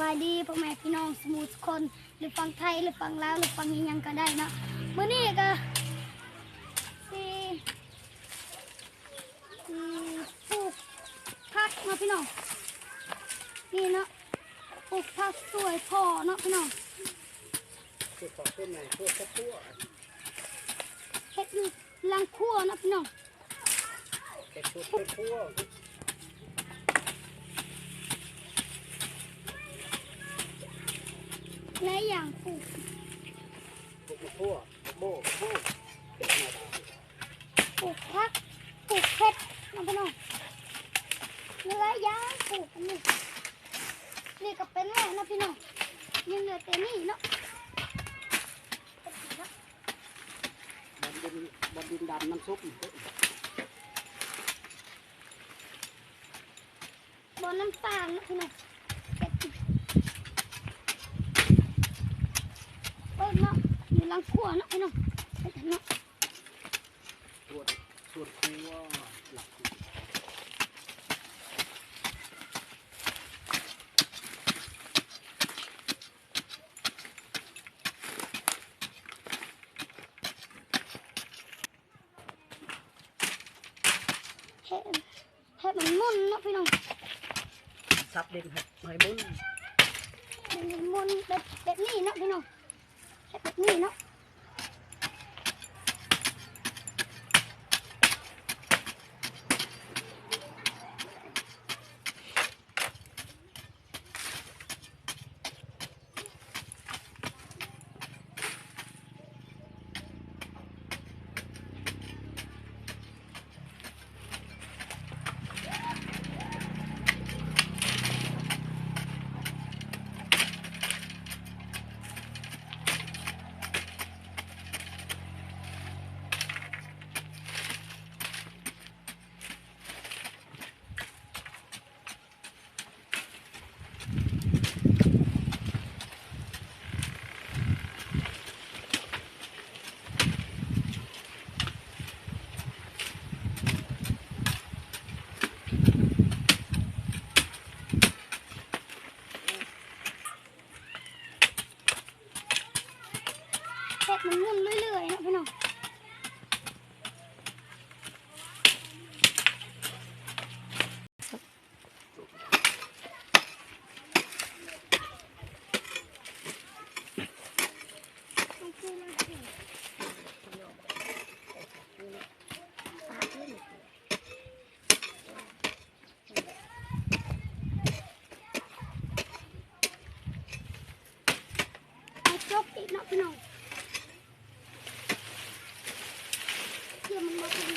บายดีพ่อแม่พี่น้องสมุทคน หรือฟังไทยหรือฟังลาวหรือฟังยังก็ได้นะมื้อนี้ก็สิสิปลูกผักเนาะพี่น้องนี่เนาะปลูกผักสวยพอเนาะพี่น้องคือขอต้นไหนพวกตัวเฮ็ดอยู่ลังครัวเนาะพี่น้องเก็บพว กกระอย่างปลูกพวกกระปั้วโม่โม่ป็นธรรมดาปลูกผักปลูกเพชรเนาะพี่น้องหลายอย่างปลูกนนี้นี่ก็เป็นแล้วนะพี่น้องยังเหลือแต่นี่เนาะบนดินบนดินดำน้ำซุปบนน้ำตาลนะพี่น้องเก็บเปิด เนาะอยู่หลังครัวเนาะพี่น้องเฮ็ดเนาะส่วนส่วนครัวหลักเฮ็ดเฮ็ดมันมุนเนาะพี่น้องซับดินให้ให้บุญมันมุนแบบแบบนี้เนาะพี่น้องเฮ็ด แบบนี้เนาะ มันมุนเรื่อยๆนะพี่น้องอาจบอีกนะพี่น้องเดี๋ยวมันมาพอดี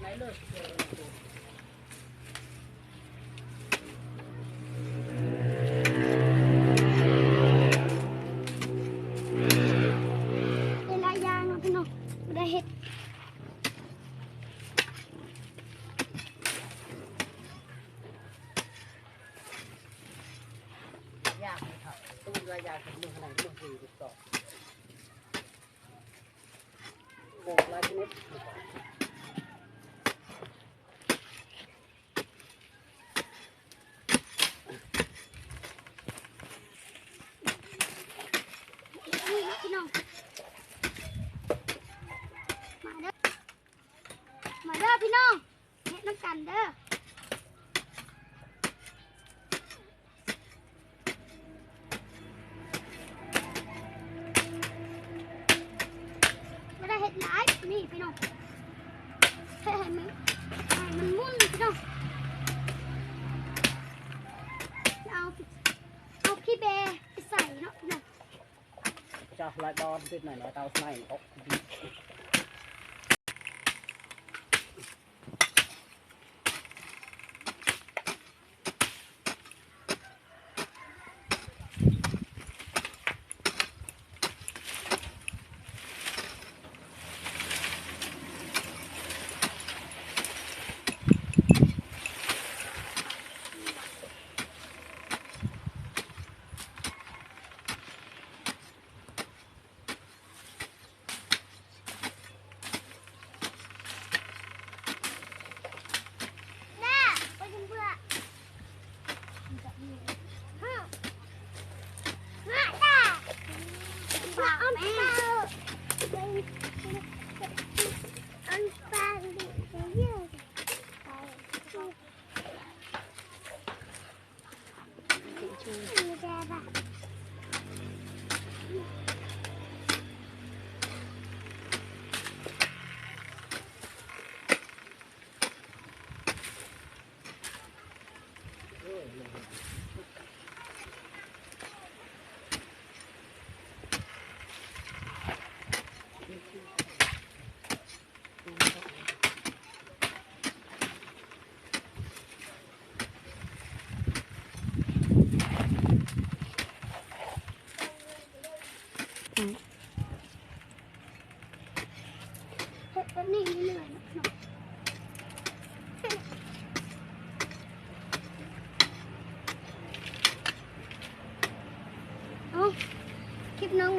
ไหนเลย เป็นหลายอย่างเนาะพี่น้องบ่ได้เฮ็ด ยากไหมครับ ตู้รายยากถึงมือขนาดมือสี่สิบสองโบกลายชนิดนี่พี่น้อง มาเด้อ มาเด้อพี่น้องเฮ็ดน้ำกันเด้อ ចាស់ឡាយដនទៀតណែតោស្នៃអុក Come out.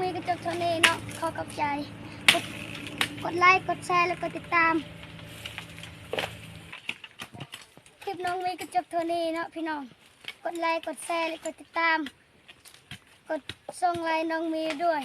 น้ก็จบเท่านี้เนาะขอขอบใจ กดกดไลค์ กดแชร์ แล้วก็ติดตาม คลิปน้องมีก็จบเท่านี้เนาะพี่น้อง กดไลค์ กดแชร์ แล้วก็ติดตาม กดส่งไลน์น้องมีด้วย